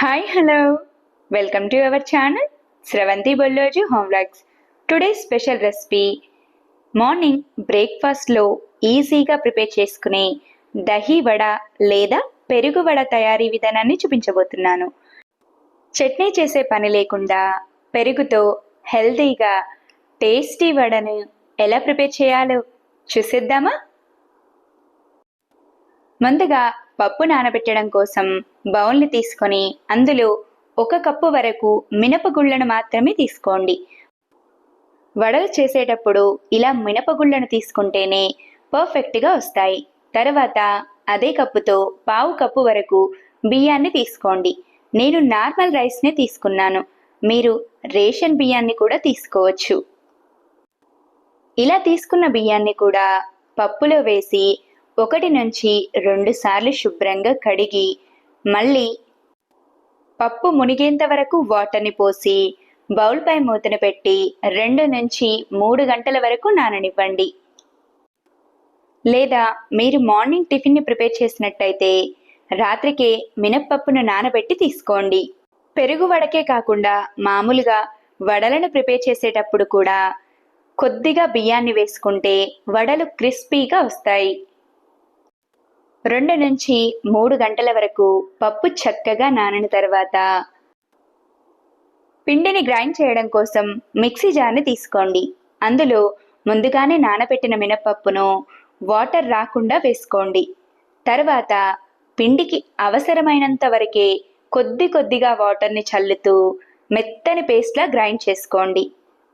Hi hello welcome to our channel Sravanthi Bolloju home vlogs today special recipe morning బ్రేక్ఫాస్ట్లో ఈజీగా prepare చేసుకునే దహీ వడ లేదా పెరుగు వడ తయారీ విధానాన్ని చూపించబోతున్నాను చట్నీ చేసే పని లేకుండా పెరుగుతో హెల్తీగా టేస్టీ వడను ఎలా ప్రిపేర్ చేయాలో చూసేద్దామా ముందుగా పప్పు నానబెట్టడం కోసం బౌల్ని తీసుకొని అందులో ఒక కప్పు వరకు మినపగుళ్ళను మాత్రమే తీసుకోండి. వడలు చేసేటప్పుడు ఇలా మినపగుళ్ళను తీసుకుంటేనే పర్ఫెక్ట్గా వస్తాయి. తర్వాత అదే కప్పుతో పావు కప్పు వరకు బియ్యాన్ని తీసుకోండి. నేను నార్మల్ రైస్నే తీసుకున్నాను. మీరు రేషన్ బియ్యాన్ని కూడా తీసుకోవచ్చు. ఇలా తీసుకున్న బియ్యాన్ని కూడా పప్పులో వేసి ఒకటి నుంచి రెండు సార్లు శుభ్రంగా కడిగి మళ్ళీ పప్పు మునిగేంత వరకు వాటర్ని పోసి బౌల్పై మూతను పెట్టి రెండు నుంచి మూడు గంటల వరకు నాననివ్వండి. లేదా మీరు మార్నింగ్ టిఫిన్ని ప్రిపేర్ చేసినట్టయితే రాత్రికే మినప్పప్పును నానబెట్టి తీసుకోండి. పెరుగు వడకే కాకుండా మామూలుగా వడలను ప్రిపేర్ చేసేటప్పుడు కూడా కొద్దిగా బియ్యాన్ని వేసుకుంటే వడలు క్రిస్పీగా వస్తాయి. రెండు నుంచి మూడు గంటల వరకు పప్పు చక్కగా నానిన తర్వాత పిండిని గ్రైండ్ చేయడం కోసం మిక్సీ జార్ని తీసుకోండి. అందులో ముందుగానే నానబెట్టిన మినపప్పును వాటర్ రాకుండా వేసుకోండి. తర్వాత పిండికి అవసరమైనంత వరకే కొద్ది కొద్దిగా వాటర్ని చల్లుతూ మెత్తని పేస్ట్లా గ్రైండ్ చేసుకోండి.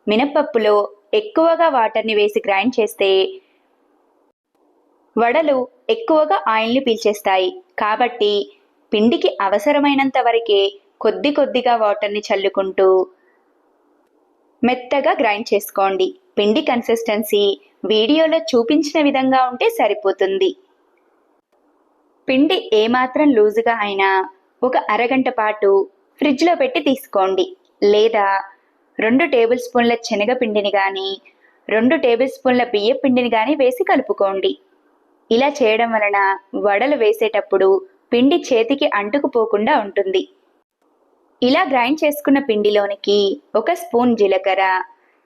మినపప్పులో ఎక్కువగా వాటర్ని వేసి గ్రైండ్ చేస్తే వడలు ఎక్కువగా ఆయిల్ని పీల్చేస్తాయి. కాబట్టి పిండికి అవసరమైనంత వరకే కొద్ది కొద్దిగా వాటర్ని చల్లుకుంటూ మెత్తగా గ్రైండ్ చేసుకోండి. పిండి కన్సిస్టెన్సీ వీడియోలో చూపించిన విధంగా ఉంటే సరిపోతుంది. పిండి ఏమాత్రం లూజుగా అయినా ఒక అరగంట పాటు ఫ్రిడ్జ్లో పెట్టి తీసుకోండి. లేదా రెండు టేబుల్ స్పూన్ల శనగపిండిని కానీ రెండు టేబుల్ స్పూన్ల బియ్య పిండిని కానీ వేసి కలుపుకోండి. ఇలా చేయడం వలన వడలు వేసేటప్పుడు పిండి చేతికి అంటుకుపోకుండా ఉంటుంది. ఇలా గ్రైండ్ చేసుకున్న పిండిలోనికి ఒక స్పూన్ జీలకర్ర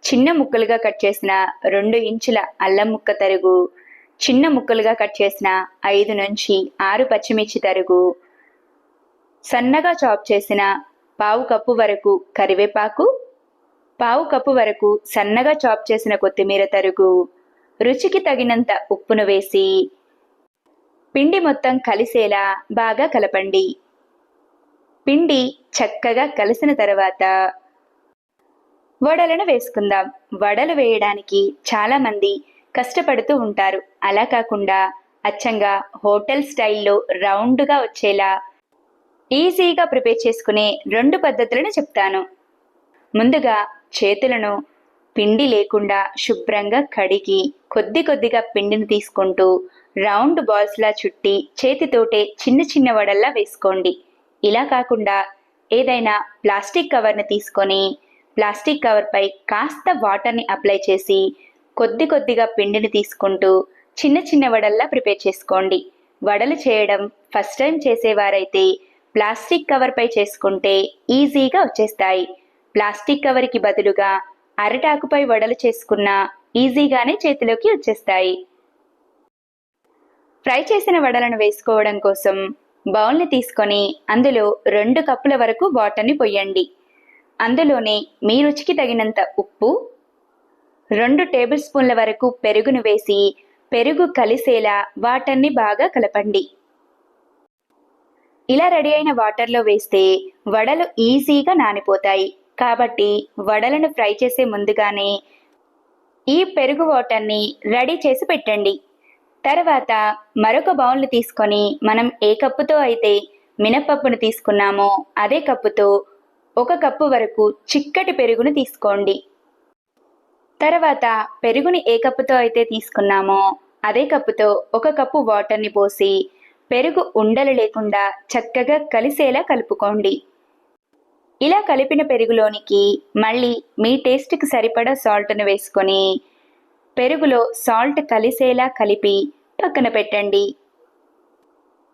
చిన్న ముక్కలుగా కట్ చేసిన రెండు ఇంచుల అల్లం ముక్క తరుగు చిన్న ముక్కలుగా కట్ చేసిన ఐదు నుంచి ఆరు పచ్చిమిర్చి తరుగు సన్నగా చాప్ చేసిన పావు కప్పు వరకు కరివేపాకు పావు కప్పు వరకు సన్నగా చాప్ చేసిన కొత్తిమీర తరుగు రుచికి తగినంత ఉప్పును వేసి పిండి మొత్తం కలిసేలా బాగా కలపండి. పిండి చక్కగా కలిసిన తర్వాత వడలను వేసుకుందాం. వడలు వేయడానికి చాలామంది కష్టపడుతూ ఉంటారు. అలా కాకుండా అచ్చంగా హోటల్ స్టైల్లో రౌండ్గా వచ్చేలా ఈజీగా ప్రిపేర్ చేసుకునే రెండు పద్ధతులను చెప్తాను. ముందుగా చేతులను పిండి లేకుండా శుభ్రంగా కడిగి కొద్ది కొద్దిగా పిండిని తీసుకుంటూ రౌండ్ బాల్స్లా చుట్టి చేతితోటే చిన్న చిన్న వడల్లా వేసుకోండి. ఇలా కాకుండా ఏదైనా ప్లాస్టిక్ కవర్ని తీసుకొని ప్లాస్టిక్ కవర్పై కాస్త వాటర్ని అప్లై చేసి కొద్ది కొద్దిగా పిండిని తీసుకుంటూ చిన్న చిన్న వడల్లా ప్రిపేర్ చేసుకోండి. వడలు చేయడం ఫస్ట్ టైం చేసేవారైతే ప్లాస్టిక్ కవర్పై చేసుకుంటే ఈజీగా వచ్చేస్తాయి. ప్లాస్టిక్ కవర్కి బదులుగా అరటాకుపై వడలు చేసుకున్న ఈజీగానే చేతిలోకి వచ్చేస్తాయి. ఫ్రై చేసిన వడలను వేసుకోవడం కోసం బౌల్ని తీసుకొని అందులో రెండు కప్పుల వరకు వాటర్ని పొయ్యండి అందులోనే మీ రుచికి తగినంత ఉప్పు రెండు టేబుల్ స్పూన్ల వరకు పెరుగును వేసి పెరుగు కలిసేలా వాటర్ని బాగా కలపండి. ఇలా రెడీ అయిన వాటర్లో వేస్తే వడలు ఈజీగా నానిపోతాయి. కాబట్టి వడలను ఫ్రై చేసే ముందుగానే ఈ పెరుగు వాటర్ని రెడీ చేసి పెట్టండి. తర్వాత మరొక బౌల్ని తీసుకొని మనం ఏ కప్పుతో అయితే మినపప్పును తీసుకున్నామో అదే కప్పుతో ఒక కప్పు వరకు చిక్కటి పెరుగును తీసుకోండి. తర్వాత పెరుగుని ఏ కప్పుతో అయితే తీసుకున్నామో అదే కప్పుతో ఒక కప్పు వాటర్ని పోసి పెరుగు ఉండలు లేకుండా చక్కగా కలిసేలా కలుపుకోండి. ఇలా కలిపిన పెరుగులోనికి మళ్ళీ మీ టేస్ట్కి సరిపడా సాల్ట్ను వేసుకొని పెరుగులో సాల్ట్ కలిసేలా కలిపి పక్కన పెట్టండి.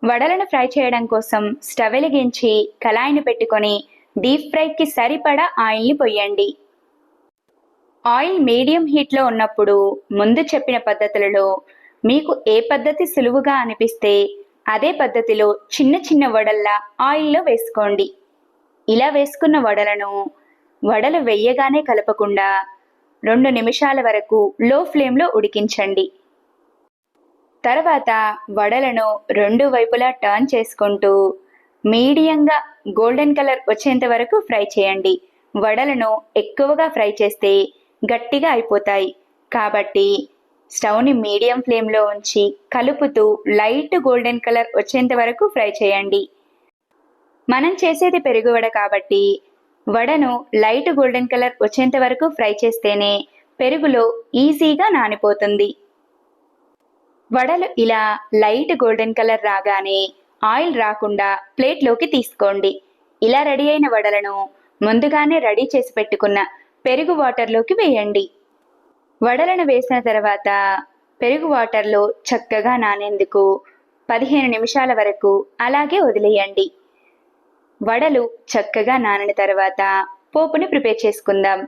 వడలను ఫ్రై చేయడం కోసం స్టవ్ వెలిగించి కళాయిని పెట్టుకొని డీప్ ఫ్రైకి సరిపడా ఆయిల్ని పొయ్యండి ఆయిల్ మీడియం హీట్లో ఉన్నప్పుడు ముందు చెప్పిన పద్ధతులలో మీకు ఏ పద్ధతి సులువుగా అనిపిస్తే అదే పద్ధతిలో చిన్న చిన్న వడల్లా ఆయిల్లో వేసుకోండి. ఇలా వేసుకున్న వడలను వడలు వెయ్యగానే కలపకుండా రెండు నిమిషాల వరకు లో ఫ్లేమ్లో ఉడికించండి. తర్వాత వడలను రెండు వైపులా టర్న్ చేసుకుంటూ మీడియంగా గోల్డెన్ కలర్ వచ్చేంత వరకు ఫ్రై చేయండి. వడలను ఎక్కువగా ఫ్రై చేస్తే గట్టిగా అయిపోతాయి. కాబట్టి స్టవ్ని మీడియం ఫ్లేమ్లో ఉంచి కలుపుతూ లైట్ గోల్డెన్ కలర్ వచ్చేంత వరకు ఫ్రై చేయండి. మనం చేసేది పెరుగు వడ కాబట్టి వడను లైట్ గోల్డెన్ కలర్ వచ్చేంత వరకు ఫ్రై చేస్తేనే పెరుగులో ఈజీగా నానిపోతుంది. వడలు ఇలా లైట్ గోల్డెన్ కలర్ రాగానే ఆయిల్ రాకుండా ప్లేట్లోకి తీసుకోండి. ఇలా రెడీ అయిన వడలను ముందుగానే రెడీ చేసి పెట్టుకున్న పెరుగు వాటర్లోకి వేయండి. వడలను వేసిన తర్వాత పెరుగు వాటర్లో చక్కగా నానేందుకు పదిహేను నిమిషాల వరకు అలాగే వదిలేయండి. వడలు చక్కగా నానిన తర్వాత పోపుని ప్రిపేర్ చేసుకుందాం.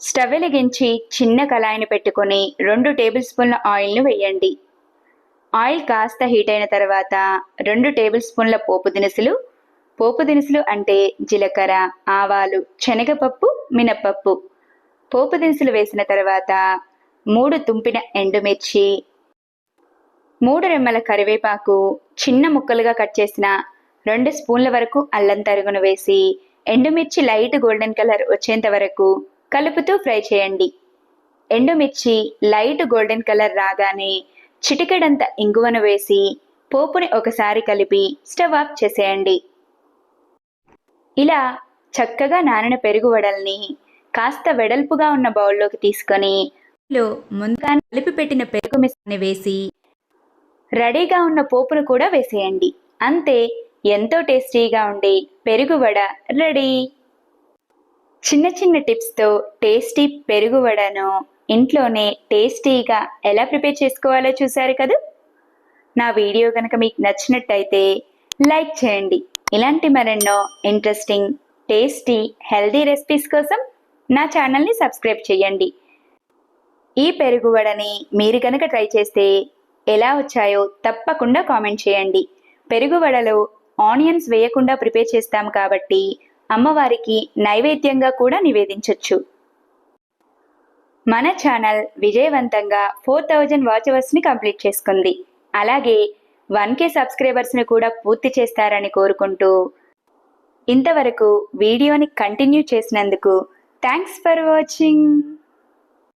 స్టవ్ వెలిగించి చిన్న కళాయిని పెట్టుకొని రెండు టేబుల్ స్పూన్ల ఆయిల్ను వేయండి. ఆయిల్ కాస్త హీట్ అయిన తర్వాత రెండు టేబుల్ స్పూన్ల పోపు దినుసులు. పోపు దినుసులు అంటే జీలకర్ర ఆవాలు శనగపప్పు మినప్పప్పు. పోపు దినుసులు వేసిన తర్వాత మూడు తుంపిన ఎండుమిర్చి మూడు రెమ్మల కరివేపాకు చిన్న ముక్కలుగా కట్ చేసిన రెండు స్పూన్ల వరకు అల్లం తరుగును వేసి ఎండుమిర్చి లైట్ గోల్డెన్ కలర్ వచ్చేంత వరకు కలుపుతూ ఫ్రై చేయండి. ఎండుమిర్చి లైట్ గోల్డెన్ కలర్ రాగానే చిటికెడంత ఇంగువను వేసి పోపుని ఒకసారి కలిపి స్టవ్ ఆఫ్ చేసేయండి. ఇలా చక్కగా నానిన పెరుగు వడల్ని కాస్త వెడల్పుగా ఉన్న బౌల్లోకి తీసుకొని ముందుగా కలిపి పెట్టిన పెరుగు మిశ్రని వేసి రెడీగా ఉన్న పోపును కూడా వేసేయండి. అంతే ఎంతో టేస్టీగా ఉండే పెరుగు వడ రెడీ. చిన్న చిన్న టిప్స్తో టేస్టీ పెరుగు వడను ఇంట్లోనే టేస్టీగా ఎలా ప్రిపేర్ చేసుకోవాలో చూశారు కదా? నా వీడియో కనుక మీకు నచ్చినట్టయితే లైక్ చేయండి. ఇలాంటి మరెన్నో ఇంట్రెస్టింగ్ టేస్టీ హెల్దీ రెసిపీస్ కోసం నా ఛానల్ని సబ్స్క్రైబ్ చేయండి. ఈ పెరుగు వడని మీరు కనుక ట్రై చేస్తే ఎలా వచ్చాయో తప్పకుండా కామెంట్ చేయండి. పెరుగు వడలో ఆనియన్స్ వేయకుండా ప్రిపేర్ చేస్తాం కాబట్టి అమ్మవారికి నైవేద్యంగా కూడా నివేదించవచ్చు మన ఛానల్ విజయవంతంగా ఫోర్ థౌజండ్ వాచవర్స్ని కంప్లీట్ చేసుకుంది. అలాగే వన్ కే సబ్స్క్రైబర్స్ని కూడా పూర్తి చేస్తారని కోరుకుంటూ ఇంతవరకు వీడియోని కంటిన్యూ చేసినందుకు థ్యాంక్స్ ఫర్ వాచింగ్.